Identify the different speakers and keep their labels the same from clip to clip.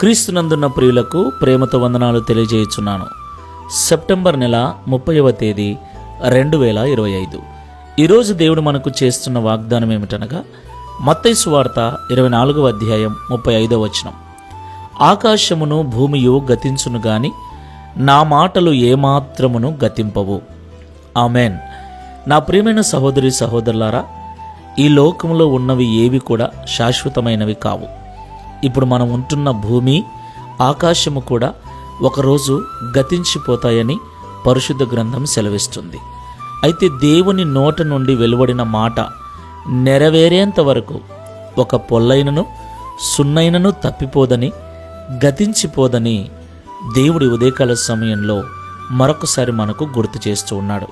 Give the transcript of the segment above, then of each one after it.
Speaker 1: క్రీస్తునందున్న ప్రియులకు ప్రేమతో వందనాలు తెలియజేయుచున్నాను. సెప్టెంబర్ నెల ముప్పైవ తేదీ రెండు వేల ఇరవై ఐదు. ఈరోజు దేవుడు మనకు చేస్తున్న వాగ్దానం ఏమిటనగా మత్తైసు వార్త ఇరవై నాలుగవ అధ్యాయం ముప్పై ఐదవ వచనం. ఆకాశమును భూమియు గతించును గాని నా మాటలు ఏమాత్రమును గతింపవు. ఆమెన్. నా ప్రియమైన సహోదరి సహోదరులారా ఈ లోకంలో ఉన్నవి ఏవి కూడా శాశ్వతమైనవి కావు. ఇప్పుడు మనం ఉంటున్న భూమి ఆకాశము కూడా ఒకరోజు గతించిపోతాయని పరిశుద్ధ గ్రంథం సెలవిస్తుంది. అయితే దేవుని నోట నుండి వెలువడిన మాట నెరవేరేంత వరకు ఒక పొల్లైనను సున్నైనను తప్పిపోదని గతించిపోదని దేవుడి ఉదయకాల సమయంలో మరొకసారి మనకు గుర్తు చేస్తూ ఉన్నాడు.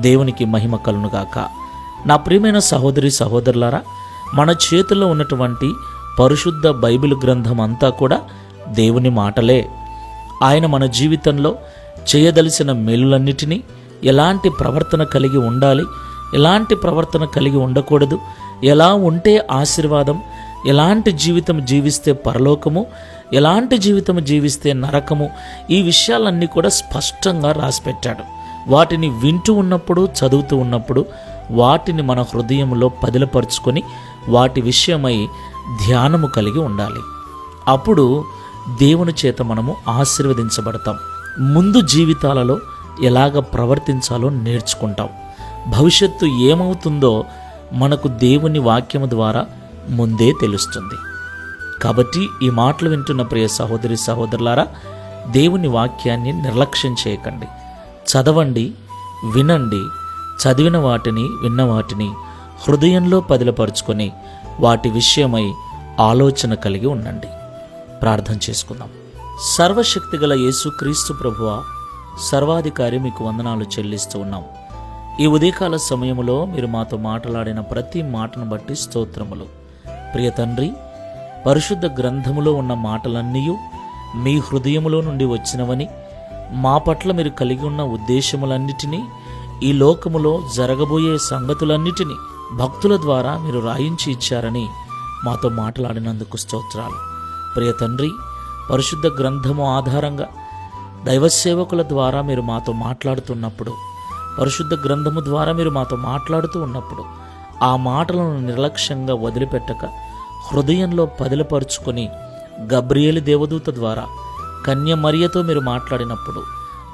Speaker 1: దేవునికి మహిమ కలునుగాక నా ప్రియమైన సహోదరి సహోదరులారా మన చేతుల్లో ఉన్నటువంటి పరిశుద్ధ బైబిల్ గ్రంథం అంతా కూడా దేవుని మాటలే. ఆయన మన జీవితంలో చేయదలిసిన మేలులన్నిటినీ ఎలాంటి ప్రవర్తన కలిగి ఉండాలి ఎలాంటి ప్రవర్తన కలిగి ఉండకూడదు ఎలా ఉంటే ఆశీర్వాదం ఎలాంటి జీవితం జీవిస్తే పరలోకము ఎలాంటి జీవితం జీవిస్తే నరకము ఈ విషయాలన్నీ కూడా స్పష్టంగా రాసిపెట్టాడు. వాటిని వింటూ ఉన్నప్పుడు చదువుతూ ఉన్నప్పుడు వాటిని మన హృదయంలో పదిలపరుచుకొని వాటి విషయమై ధ్యానము కలిగి ఉండాలి. అప్పుడు దేవుని చేత మనము ఆశీర్వదించబడతాం. ముందు జీవితాలలో ఎలాగ ప్రవర్తించాలో నేర్చుకుంటాం. భవిష్యత్తు ఏమవుతుందో మనకు దేవుని వాక్యము ద్వారా ముందే తెలుస్తుంది. కాబట్టి ఈ మాటలు వింటున్న ప్రియ సహోదరి సహోదరులారా దేవుని వాక్యాన్ని నిర్లక్ష్యం చేయకండి. చదవండి వినండి చదివిన వాటిని విన్న వాటిని హృదయంలో పదిలపరుచుకొని వాటి విషయమై ఆలోచన కలిగి ఉండండి. ప్రార్థన చేసుకుందాం. సర్వశక్తిగల యేసుక్రీస్తు ప్రభువ సర్వాధికారి మీకు వందనాలు చెల్లిస్తూ ఉన్నాం. ఈ ఉదయకాల సమయంలో మీరు మాతో మాట్లాడిన ప్రతి మాటను బట్టి స్తోత్రములు. ప్రియ తండ్రి పరిశుద్ధ గ్రంథములో ఉన్న మాటలన్నీ మీ హృదయములో నుండి వచ్చినవని మా పట్ల మీరు కలిగి ఉన్న ఉద్దేశములన్నిటినీ ఈ లోకములో జరగబోయే సంగతులన్నిటినీ భక్తుల ద్వారా మీరు రాయించి ఇచ్చారని మాతో మాట్లాడినందుకు స్తోత్రాలు. ప్రియ తండ్రి పరిశుద్ధ గ్రంథము ఆధారంగా దైవ సేవకుల ద్వారా మీరు మాతో మాట్లాడుతున్నప్పుడు పరిశుద్ధ గ్రంథము ద్వారా మీరు మాతో మాట్లాడుతూ ఉన్నప్పుడు ఆ మాటలను నిర్లక్ష్యంగా వదిలిపెట్టక హృదయంలో పదిలపరుచుకొని గబ్రియలి దేవదూత ద్వారా కన్య మరియతో మీరు మాట్లాడినప్పుడు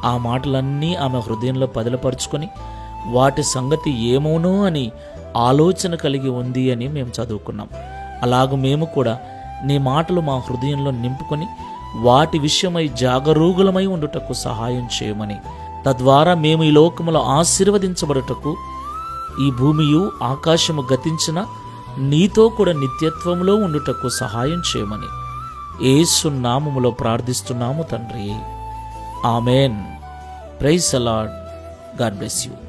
Speaker 1: ఆ మాటలన్నీ ఆమె హృదయంలో పదిలపరుచుకొని వాటి సంగతి ఏమోనో అని ఆలోచన కలిగి ఉంది అని మేము చదువుకున్నాం. అలాగూ మేము కూడా నీ మాటలు మా హృదయంలో నింపుకొని వాటి విషయమై జాగరూగులమై ఉండుటకు సహాయం చేయమని. తద్వారా మేము ఈ లోకములో ఆశీర్వదించబడుటకు ఈ భూమియు ఆకాశము గతించిన నీతో కూడా నిత్యత్వములో ఉండుటకు సహాయం చేయమని. ఏసు నామములో ప్రార్థిస్తున్నాము తండ్రి. Amen. Praise the Lord God bless you.